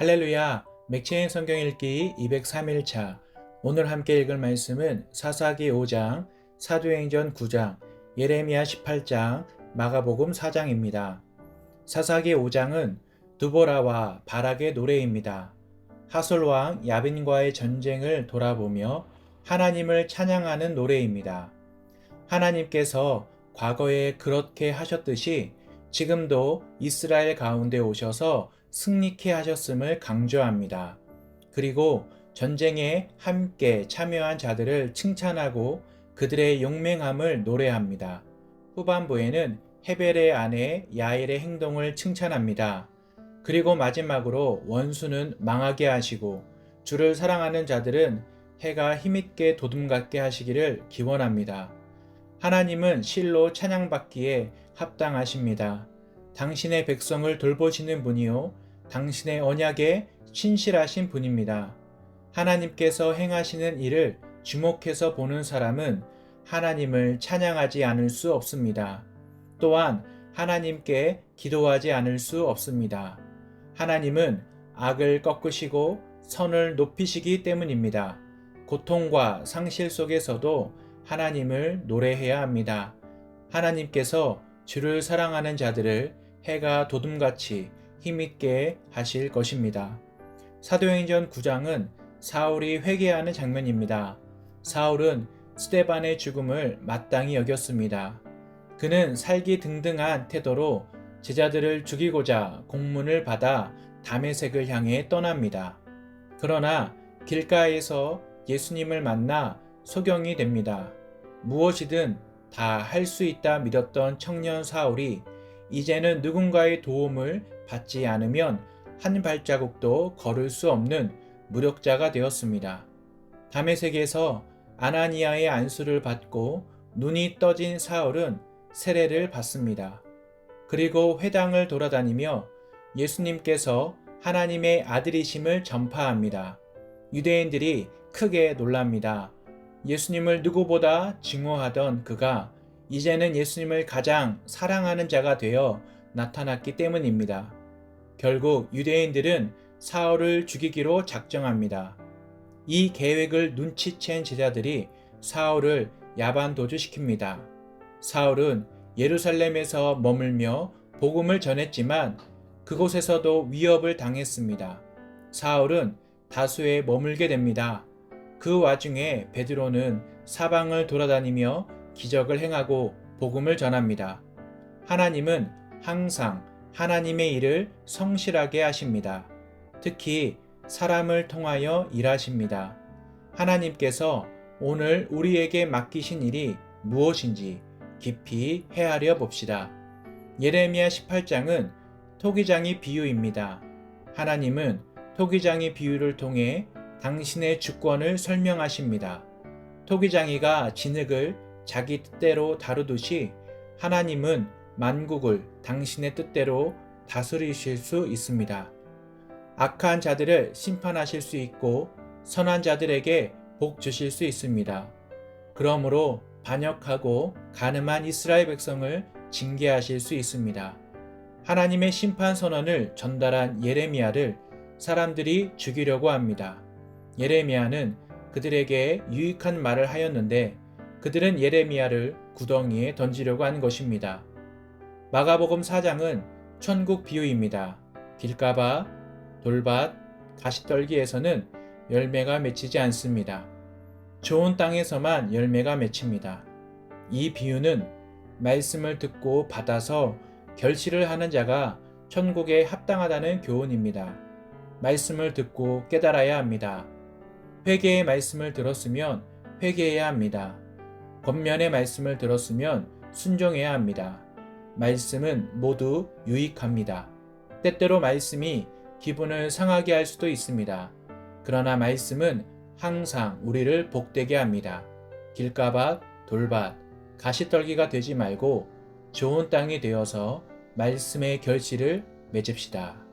할렐루야, 맥체인 성경 읽기 203일차. 오늘 함께 읽을 말씀은 사사기 5장, 사도행전 9장, 예레미야 18장, 마가복음 4장입니다. 사사기 5장은 두보라와 바락의 노래입니다. 하솔왕 야빈과의 전쟁을 돌아보며 하나님을 찬양하는 노래입니다. 하나님께서 과거에 그렇게 하셨듯이 지금도 이스라엘 가운데 오셔서 승리케 하셨음을 강조합니다. 그리고 전쟁에 함께 참여한 자들을 칭찬하고 그들의 용맹함을 노래합니다. 후반부에는 헤벨의 아내 야엘의 행동을 칭찬합니다. 그리고 마지막으로 원수는 망하게 하시고 주를 사랑하는 자들은 해가 힘있게 도둠같게 하시기를 기원합니다. 하나님은 실로 찬양받기에 합당하십니다. 당신의 백성을 돌보시는 분이요. 당신의 언약에 신실하신 분입니다. 하나님께서 행하시는 일을 주목해서 보는 사람은 하나님을 찬양하지 않을 수 없습니다. 또한 하나님께 기도하지 않을 수 없습니다. 하나님은 악을 꺾으시고 선을 높이시기 때문입니다. 고통과 상실 속에서도 하나님을 노래해야 합니다. 하나님께서 주를 사랑하는 자들을 해가 도둠같이 힘있게 하실 것입니다. 사도행전 9장은 사울이 회개하는 장면입니다. 사울은 스테반의 죽음을 마땅히 여겼습니다. 그는 살기 등등한 태도로 제자들을 죽이고자 공문을 받아 담에색을 향해 떠납니다. 그러나 길가에서 예수님을 만나 소경이 됩니다. 무엇이든 다 할 수 있다 믿었던 청년 사울이 이제는 누군가의 도움을 받지 않으면 한 발자국도 걸을 수 없는 무력자가 되었습니다. 담에색에서 아나니아의 안수를 받고 눈이 떠진 사울은 세례를 받습니다. 그리고 회당을 돌아다니며 예수님께서 하나님의 아들이심을 전파합니다. 유대인들이 크게 놀랍니다. 예수님을 누구보다 증오하던 그가 이제는 예수님을 가장 사랑하는 자가 되어 나타났기 때문입니다. 결국 유대인들은 사울을 죽이기로 작정합니다. 이 계획을 눈치챈 제자들이 사울을 야반 도주시킵니다. 사울은 예루살렘에서 머물며 복음을 전했지만 그곳에서도 위협을 당했습니다. 사울은 다수에 머물게 됩니다. 그 와중에 베드로는 사방을 돌아다니며 기적을 행하고 복음을 전합니다. 하나님은 항상 하나님의 일을 성실하게 하십니다. 특히 사람을 통하여 일하십니다. 하나님께서 오늘 우리에게 맡기신 일이 무엇인지 깊이 헤아려 봅시다. 예레미야 18장은 토기장이 비유입니다. 하나님은 토기장이 비유를 통해 당신의 주권을 설명하십니다. 토기장이가 진흙을 자기 뜻대로 다루듯이 하나님은 만국을 당신의 뜻대로 다스리실 수 있습니다. 악한 자들을 심판하실 수 있고 선한 자들에게 복 주실 수 있습니다. 그러므로 반역하고 가늠한 이스라엘 백성을 징계하실 수 있습니다. 하나님의 심판 선언을 전달한 예레미야를 사람들이 죽이려고 합니다. 예레미야는 그들에게 유익한 말을 하였는데 그들은 예레미야를 구덩이에 던지려고 한 것입니다. 마가복음 4장은 천국 비유입니다. 길가봐, 돌밭, 가시떨기에서는 열매가 맺히지 않습니다. 좋은 땅에서만 열매가 맺힙니다. 이 비유는 말씀을 듣고 받아서 결실을 하는 자가 천국에 합당하다는 교훈입니다. 말씀을 듣고 깨달아야 합니다. 회개의 말씀을 들었으면 회개해야 합니다. 겉면의 말씀을 들었으면 순종해야 합니다. 말씀은 모두 유익합니다. 때때로 말씀이 기분을 상하게 할 수도 있습니다. 그러나 말씀은 항상 우리를 복되게 합니다. 길가밭, 돌밭, 가시떨기가 되지 말고 좋은 땅이 되어서 말씀의 결실을 맺읍시다.